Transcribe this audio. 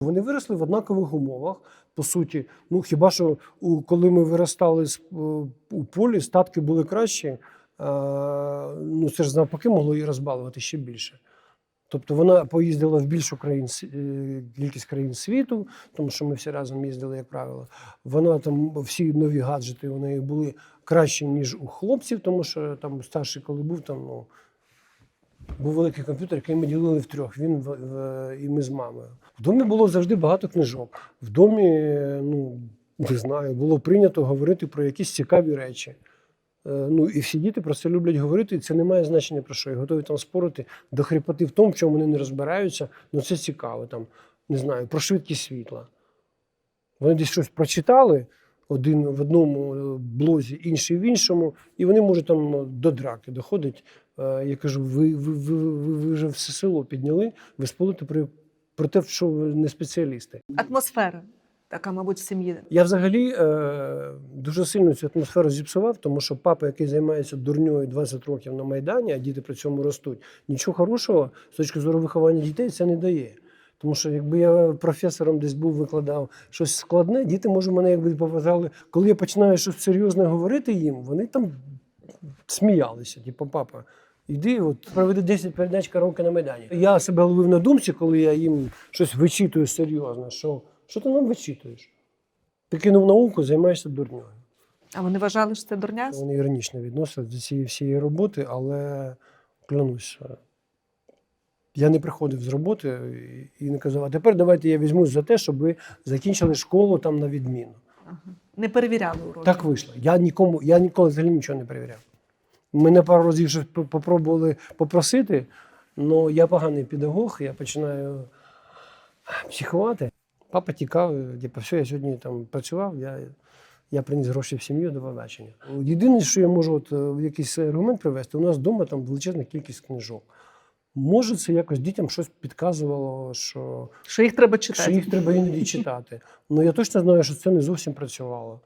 Вони виросли в однакових умовах. По суті, ну хіба що коли ми виростали з- е, у полі, статки були кращі. е, ну це ж навпаки могло її розбалувати ще більше. Тобто вона поїздила в більшу країн е, кількість країн світу, тому що ми всі разом їздили, як правило. Вона там всі нові гаджети у неї були кращі, ніж у хлопців, тому що там старший, коли був, там ну, був великий комп'ютер, який ми ділили в трьох. Він в, в- і ми з мамою. В домі було завжди багато книжок. В домі, ну не знаю, було прийнято говорити про якісь цікаві речі. Е, Ну і всі діти про це люблять говорити, і це не має значення про що. І готові там спорити до хрипоти в тому, в чому вони не розбираються. Ну це цікаво. Там, не знаю, про швидкість світла. Вони десь щось прочитали, один в одному е, блозі, інший в іншому, і вони можуть там ну, до драки доходить. Е, Я кажу, ви, ви, ви, ви, ви вже все село підняли, ви сполите про, про те, що ви не спеціалісти. Атмосфера, така, мабуть, в сім'ї. Я взагалі е, дуже сильно цю атмосферу зіпсував, тому що папа, який займається дурньою 20 років на Майдані, а діти при цьому ростуть, нічого хорошого з точки зору виховання дітей це не дає. Тому що якби я професором десь був, викладав щось складне, діти, може, мене якби поважали. Коли я починаю щось серйозне говорити їм, вони там сміялися. Типу, папа, іди, от проведи 10 передач караоке на Майдані. Я себе ловив на думці, коли я їм щось вичитую серйозно, що, що ти нам вичитуєш? Ти кинув науку, займаєшся дурньою. А вони вважали, що це дурня? Вони іронічно відносяться до цієї всієї роботи, але клянусь, я не приходив з роботи і не казав, а тепер давайте я візьмусь за те, щоб ви закінчили школу там на відміну. Ага. Не перевіряли уроки. Так вийшло. Я нікому, я ніколи взагалі нічого не перевіряв. Мене пару разів п- попробували попросити, але я поганий педагог, я починаю психувати. Папа тікав, типу, все, я сьогодні там працював, я, я приніс гроші в сім'ю до побачення. Єдине, що я можу от, е, якийсь аргумент привести, у нас вдома там величезна кількість книжок. Може, це якось дітям щось підказувало, що, Що їх треба читати. що їх треба іноді читати. Ну я точно знаю, що це не зовсім працювало.